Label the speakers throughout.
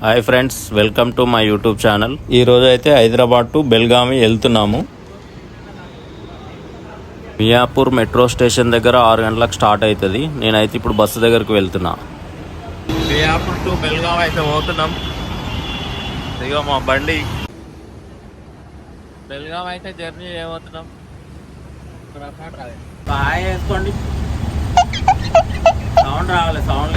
Speaker 1: Hi friends welcome to my YouTube channel. ఈ రోజు అయితే హైదరాబాద్ టు బెల్గామి వెళ్తున్నాము. మియాపూర్ మెట్రో స్టేషన్ దగ్గర ఆరు గంటలకు స్టార్ట్ అవుతుంది నేనైతే ఇప్పుడు బస్సు దగ్గరకు వెళ్తున్నా. మియాపూర్ టు బెల్గాం అయితే పోతున్నాం. ఇదిగో మా బండి. బెల్గాం అయితే జర్నీ ఏమవుతున్నాం హాయ్ వేసుకోండి సౌండ్ రావాలి సౌండ్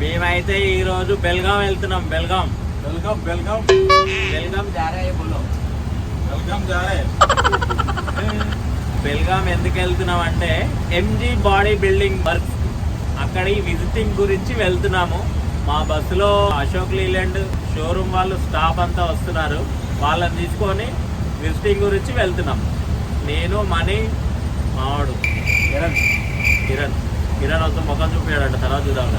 Speaker 1: మేమైతే ఈ రోజు బెల్గాం వెళ్తున్నాం బెల్గాం.
Speaker 2: వెల్కమ్ వెల్కమ్
Speaker 1: బెల్గాం జారే బుల్లో
Speaker 2: వెల్కమ్ జారే
Speaker 1: బెల్గాం ఎందుకు వెళ్తున్నాం అంటే ఎంజీ బాడీ బిల్డింగ్ వర్క్స్ అక్కడి విజిటింగ్ గురించి వెళ్తున్నాము. మా బస్సులో అశోక్ లీలాండ్ షోరూమ్ వాళ్ళు స్టాఫ్ అంతా వస్తున్నారు. వాళ్ళని తీసుకొని విజిటింగ్ గురించి వెళ్తున్నాం. నేను మనీ మావాడు. కిరణ్. కిరణ్. కిరణ్ వస్తే ముఖం చూపించాడంట తర్వాత చూద్దాం.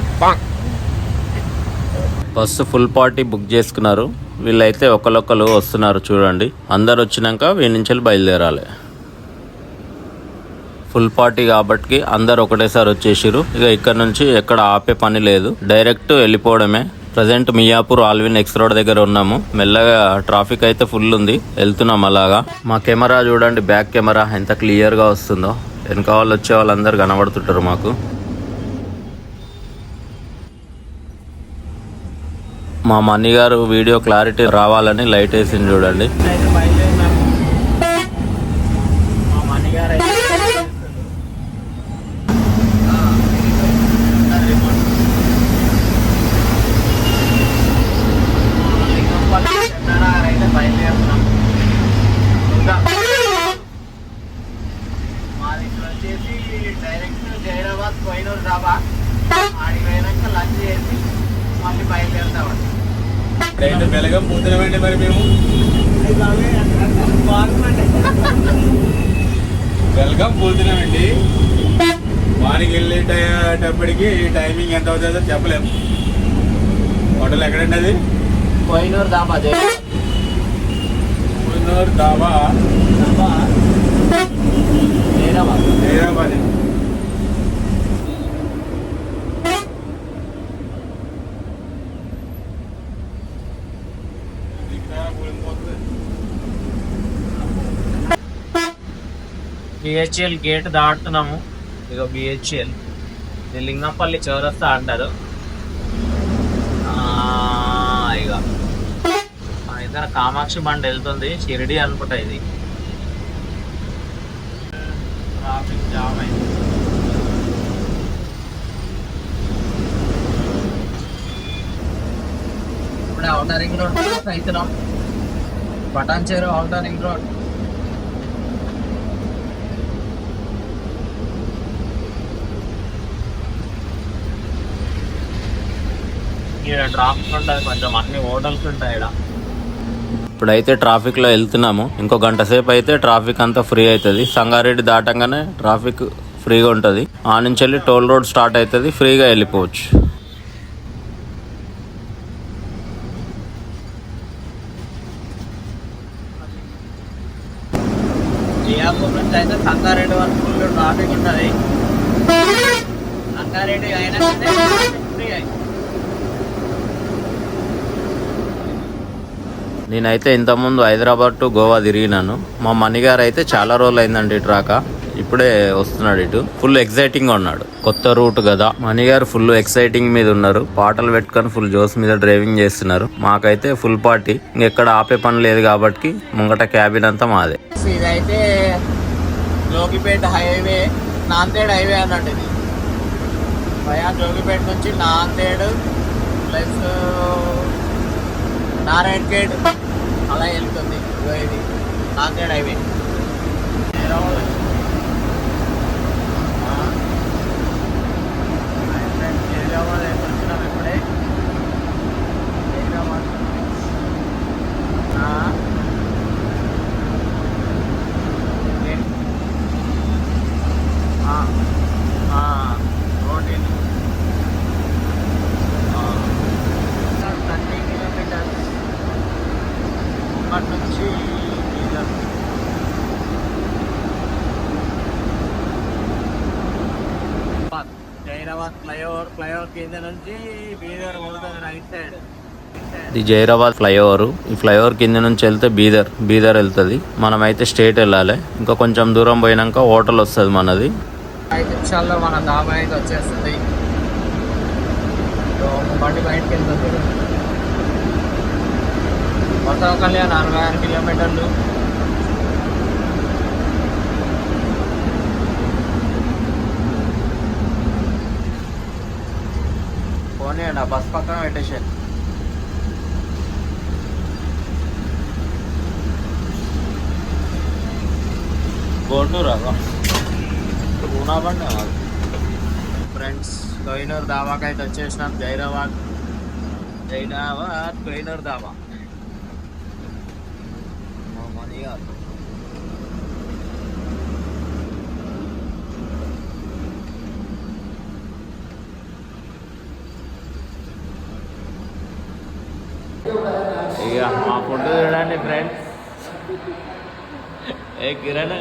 Speaker 1: బస్సు ఫుల్ పార్టీ బుక్ చేసుకున్నారు. వీళ్ళైతే ఒకళ్ళొక్కరు వస్తున్నారు చూడండి. అందరు వచ్చినాక వీడి నుంచి బయలుదేరాలి. ఫుల్ పార్టీ కాబట్టి అందరు ఒకటేసారి వచ్చేసారు ఇక ఇక్కడ నుంచి ఎక్కడ ఆపే పని లేదు. డైరెక్ట్ వెళ్ళిపోవడమే. Present Miyapur Allwyn X road దగ్గర ఉన్నాము. మెల్లగా ట్రాఫిక్ అయితే ఫుల్ ఉంది. వెళ్తున్నాం అలాగా. మా కెమెరా చూడండి. బ్యాక్ కెమెరా ఎంత క్లియర్గా వస్తుందో. వెనక వాళ్ళు వచ్చే వాళ్ళందరూ కనబడుతుంటారు మాకు. మా మన్ని గారు వీడియో క్లారిటీ రావాలని లైట్ వేసింది చూడండి. మా మన్ని గారు డైరెక్ట్ జైరాబాద్ కోయినూరు డాబా ఆడికి పోయినాక లంచ్ చేసి మళ్ళీ బయలుదేరుతామండి.
Speaker 2: రైట్ వెల్కమ్ పోతున్నామండి మరి మేము. వెల్కమ్ పోతున్నామండి వానికి వెళ్ళేటప్పటికి టైమింగ్ ఎంత అవుతుందో చెప్పలేము హోటల్ ఎక్కడండి అది
Speaker 1: కోయినూరు డాబా జై
Speaker 2: పునూర్ దాబా
Speaker 1: డాబా జైరాబాద్
Speaker 2: హైదరాబాద్.
Speaker 1: బిహెచ్ఎల్ గేట్ దాటుతున్నాము. ఇక బిహెచ్ఎల్ ఇది లింగంపల్లి చౌరస్తా అంటారు. ఇక ఆ ఇద్దరు కామాక్షి బండి వెళ్తుంది. షిరిడి అనుకుంటా ఇది. ట్రాఫిక్ జామ్ అయింది. ఇప్పుడే అవుటర్ రింగ్ రోడ్ అవుతున్నాం బటాన్ చేరు అవుటర్ రింగ్ రోడ్ ఇక్కడ ట్రాఫిక్ ఉంటుంది కొంచెం అన్ని హోటల్స్ ఉంటాయి ఇక్కడ ఇప్పుడైతే ట్రాఫిక్లో వెళ్తున్నాము. ఇంకో గంట సేపు అయితే ట్రాఫిక్ అంతా ఫ్రీ అవుతుంది సంగారెడ్డి దాటంగానే ట్రాఫిక్ ఫ్రీగా ఉంటుంది. ఆ నుంచి వెళ్ళి టోల్ రోడ్ స్టార్ట్ అవుతుంది ఫ్రీగా వెళ్ళిపోవచ్చు మియాపూర్ నుంచి అయితే సంగారెడ్డి వరకు ఫుల్ ట్రాఫిక్ ఉంటుంది. సంగారెడ్డి అయినా ఫ్రీ అయింది నేనైతే ఇంతకుముందు హైదరాబాద్ టు గోవా తిరిగినాను. మా మణిగారు అయితే చాలా రోజులు అయిందండి ఇటు రాక. ఇప్పుడే వస్తున్నాడు ఇటు. ఫుల్ ఎక్సైటింగ్ ఉన్నాడు. కొత్త రూట్ కదా. మణిగారు ఫుల్ ఎక్సైటింగ్ మీద ఉన్నారు. పాటలు పెట్టుకొని ఫుల్ జోస్ మీద డ్రైవింగ్ చేస్తున్నారు. మాకైతే ఫుల్ పార్టీ ఇంకెక్కడ ఆపే పని లేదు కాబట్టి ముంగట క్యాబిన్ అంతా మాదే. ఇదైతే జోగిపేట హైవే నాందేడ్ హైవే అన్నట్టు ఇది. భయా జోగిపేట నుంచి నాందేడ్ ప్లస్ నారాయణ గేట్. అలా వెళ్తుంది. ఇది. నాందేడ్ హైవే. హైదరాబాద్ అయితే వచ్చినాం ఇప్పుడే హైదరాబాద్ ఆ. ఏం? ఆ. ఆ. రోడ్ ఇది. ఆ. థర్టీ కిలోమీటర్స్ ముంగట్ నుంచి బీదర్. హైదరాబాద్ ఫ్లైఓవర్ ఫ్లైఓవర్ కింద నుంచి బీదర్ పోదాం
Speaker 3: ఇది జైరాబాద్ ఫ్లైఓవర్. ఈ ఫ్లైఓవర్ కింద నుంచి వెళ్తే బీదర్ బీదర్ వెళ్తుంది. మనమైతే స్టేట్ వెళ్ళాలి. ఇంకా కొంచెం దూరం పోయినాక హోటల్ వస్తుంది మనది.
Speaker 1: ఐదు నిమిషాల్లో మన డాబా అయితే వచ్చేస్తుంది. బండి బయటకు వెళ్తుంది. మొత్తం కళ్యాణ్ అరవై ఆరు కిలోమీటర్లు. పోనీ అండి ఆ బస్ పక్కన పెట్టేసాను
Speaker 3: గోంటూరా
Speaker 1: ఫ్రెండ్స్ కోయినూర్ దాబాకి అయితే వచ్చేసినాం జైరాబాద్
Speaker 3: జైరాబాద్ కోయినూర్ దాబా
Speaker 1: మా మనీ
Speaker 3: మా ఫుడ్ చూడండి ఫ్రెండ్స్. ఏ కిరణ్?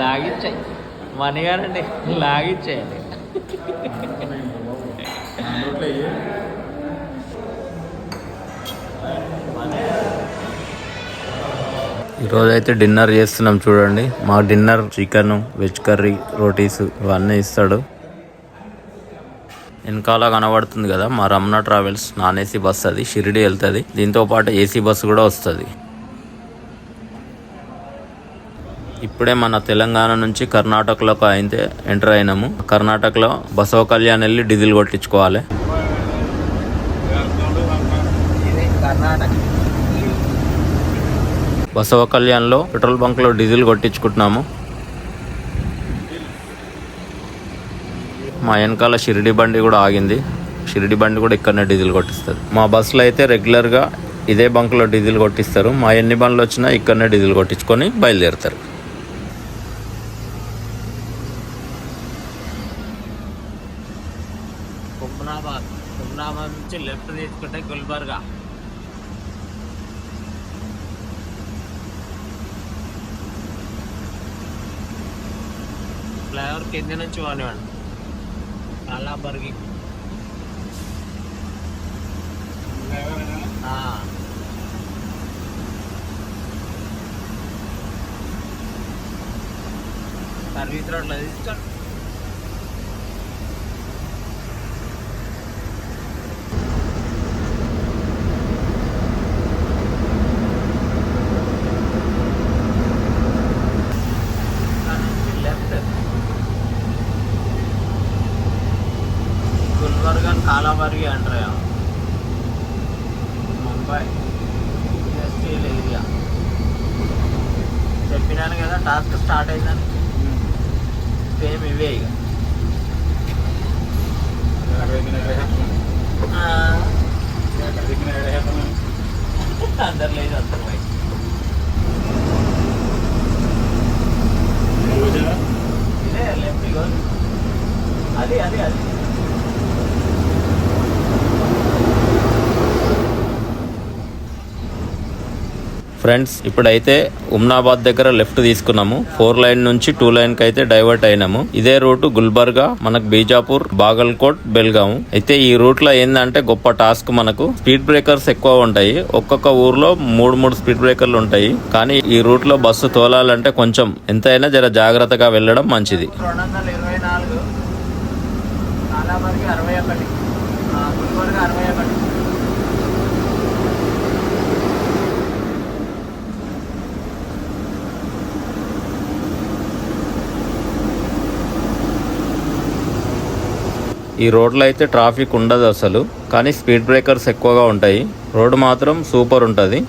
Speaker 3: లాగిచ్చాయి. మనగానండి లాగిచ్చేయండి. ఈరోజు అయితే డిన్నర్ చేస్తున్నాం చూడండి. మా dinner chicken veg curry rotis ఇవన్నీ ఇస్తాడు. వెనకాల కనబడుతుంది కదా మా Ramana travels non AC bus అది షిరిడి వెళ్తుంది. దీంతో పాటు ఏసీ బస్సు కూడా వస్తుంది. ఇప్పుడే మన తెలంగాణ నుంచి కర్ణాటకలోకి అయితే ఎంటర్ అయినాము. కర్ణాటకలో బసవ కళ్యాణ్ వెళ్ళి డీజిల్ కొట్టించుకోవాలి. బసవ కళ్యాణ్లో పెట్రోల్ బంక్లో డీజిల్ కొట్టించుకుంటున్నాము. మా వెనకాల షిరిడి బండి కూడా ఆగింది. షిరిడి బండి కూడా ఇక్కడనే డీజిల్ కొట్టిస్తారు. మా బస్సులో అయితే రెగ్యులర్గా ఇదే బంక్లో డీజిల్ కొట్టిస్తారు. మా ఎన్ని బండ్లు వచ్చినా ఇక్కడనే డీజిల్ కొట్టించుకొని బయలుదేరుతారు.
Speaker 1: నుంచి లెఫ్ట్ తీసుకుంటే గుల్బర్గా. ఫ్లైఓవర్ కింద నుంచి పోనివ్వండి ఆ. సర్వీస్ రోడ్లో తీసుకోండి లెఫ్ట్ గుల్బర్గా కాలాబర్గి అంటారు ముంబై ఇండస్ట్రియల్ ఏరియా చెప్పినాను కదా టాస్క్ స్టార్ట్ అయిందని సేమ్ ఇవే ఇక. ఆ, అందరు లేదు అందరు ఇదే లెఫ్ట్ అది అది అది.
Speaker 3: ఫ్రెండ్స్ ఇప్పుడైతే ఉమ్నాబాద్ దగ్గర లెఫ్ట్ తీసుకున్నాము. ఫోర్ లైన్ నుంచి టూ లైన్కి అయితే డైవర్ట్ అయినాము. ఇదే రూట్ గుల్బర్గా మనకు బీజాపూర్ బాగల్కోట్ బెల్గాం అయితే ఈ రూట్లో ఏంటంటే గొప్ప టాస్క్ మనకు. స్పీడ్ బ్రేకర్స్ ఎక్కువ ఉంటాయి. ఒక్కొక్క ఊర్లో మూడు మూడు స్పీడ్ బ్రేకర్లు ఉంటాయి. కానీ ఈ రూట్లో బస్సు తోలాలంటే కొంచెం ఎంతైనా జర జాగ్రత్తగా వెళ్ళడం మంచిది.
Speaker 1: అరవై ఒకటి గుల్బర్గా అరవై ఒకటి.
Speaker 3: ఈ రోడ్లో అయితే ట్రాఫిక్ ఉండదు అసలు కానీ స్పీడ్ బ్రేకర్స్ ఎక్కువగా ఉంటాయి. రోడ్డు మాత్రం సూపర్ ఉంటుంది.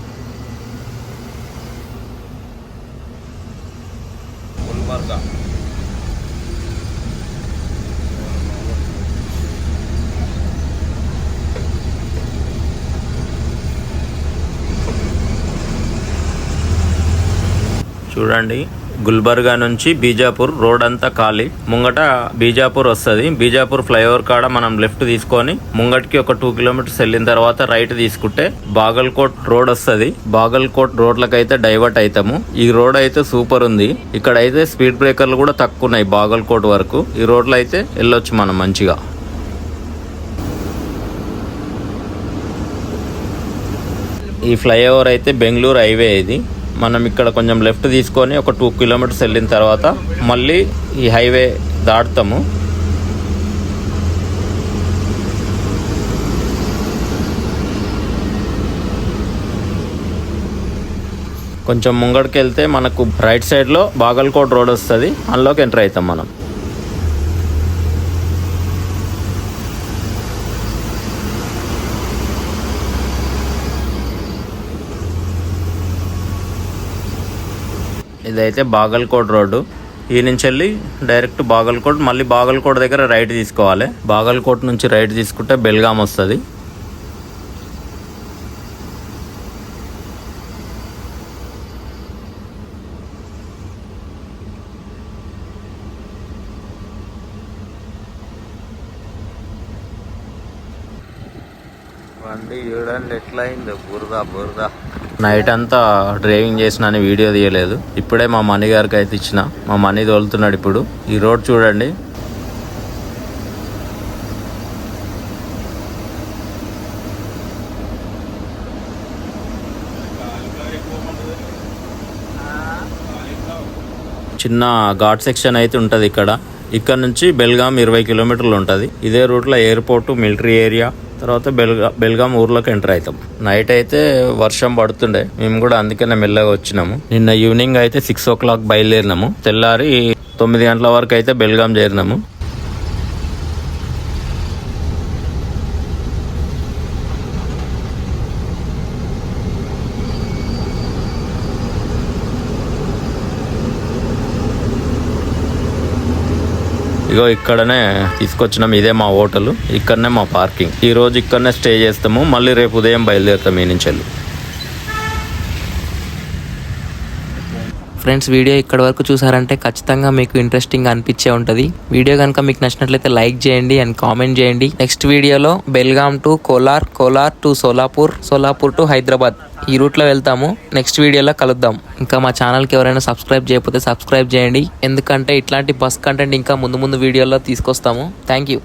Speaker 3: చూడండి. గుల్బర్గా నుంచి బీజాపూర్ రోడ్ అంతా ఖాళీ. ముంగట బీజాపూర్ వస్తుంది. బీజాపూర్ ఫ్లైఓవర్ కాడ మనం లెఫ్ట్ తీసుకొని ముంగటికి ఒక టూ కిలోమీటర్స్ వెళ్ళిన తర్వాత రైట్ తీసుకుంటే బాగల్కోట్ రోడ్ వస్తుంది. బాగల్కోట్ రోడ్లకైతే డైవర్ట్ అవుతాము ఈ రోడ్ అయితే సూపర్ ఉంది. ఇక్కడ అయితే స్పీడ్ బ్రేకర్లు కూడా తక్కువ ఉన్నాయి బాగల్కోట్ వరకు. ఈ రోడ్లో అయితే వెళ్ళొచ్చు మనం మంచిగా. ఈ ఫ్లైఓవర్ అయితే బెంగళూరు హైవే ఇది. మనం ఇక్కడ కొంచెం లెఫ్ట్ తీసుకొని ఒక టూ కిలోమీటర్స్ వెళ్ళిన తర్వాత మళ్ళీ ఈ హైవే దాటుతాము. కొంచెం ముంగడికి వెళ్తే మనకు రైట్ సైడ్లో బాగల్కోట్ రోడ్ వస్తుంది. అందులోకి ఎంటర్ అవుతాం మనం. ఇదైతే బాగల్కోట్ రోడ్డు. ఈ నుంచి వెళ్ళి డైరెక్ట్ బాగల్కోట్ మళ్ళీ బాగల్కోట్ దగ్గర రైట్ తీసుకోవాలి. బాగల్కోట్ నుంచి రైట్ తీసుకుంటే బెల్గాం వస్తుంది. బండి చూడండి ఎట్లా అయింది బురద బురద. నైట్ అంతా డ్రైవింగ్ చేసిన అని వీడియో తీయలేదు. ఇప్పుడే మా మనీ గారికి అయితే ఇచ్చిన. మా మనీ తోలుతున్నాడు ఇప్పుడు. ఈ రోడ్ చూడండి. చిన్న ఘాట్ సెక్షన్ అయితే ఉంటుంది ఇక్కడ. ఇక్కడ నుంచి బెల్గాం ఇరవై కిలోమీటర్లు ఉంటుంది. ఇదే రూట్లో ఎయిర్పోర్టు మిలిటరీ ఏరియా తర్వాత బెల్గా బెల్గాం ఊర్లోకి ఎంటర్ అవుతాం. నైట్ అయితే వర్షం పడుతుండే. మేము కూడా అందుకనే మెల్లగా వచ్చినాము. నిన్న ఈవినింగ్ అయితే సిక్స్ ఓ క్లాక్ బయలుదేరినాము. తెల్లారి తొమ్మిది గంటల వరకు అయితే బెల్గాం చేరినాము. ఇగో ఇక్కడనే తీసుకొచ్చినాం ఇదే మా హోటల్ ఇక్కడనే మా పార్కింగ్. ఈ రోజు ఇక్కడనే స్టే చేస్తాము మళ్ళీ రేపు ఉదయం బయలుదేరుతాం ఈ నుంచి వెళ్ళి.
Speaker 4: ఫ్రెండ్స్ వీడియో ఇక్కడ వరకు చూసారంటే ఖచ్చితంగా మీకు ఇంట్రెస్టింగ్ అనిపించే ఉంటుంది. వీడియో కనుక మీకు నచ్చినట్లయితే లైక్ చేయండి అండ్ కామెంట్ చేయండి. నెక్స్ట్ వీడియోలో Belgaum to Kolar Kolar to Solapur Solapur to Hyderabad ఈ రూట్లో వెళ్తాము. నెక్స్ట్ వీడియోలో కలుద్దాం. ఇంకా మా ఛానల్కి ఎవరైనా సబ్స్క్రైబ్ చేయకపోతే సబ్స్క్రైబ్ చేయండి. ఎందుకంటే ఇట్లాంటి బస్ కంటెంట్ ఇంకా ముందు ముందు వీడియోలో తీసుకొస్తాము. Thank you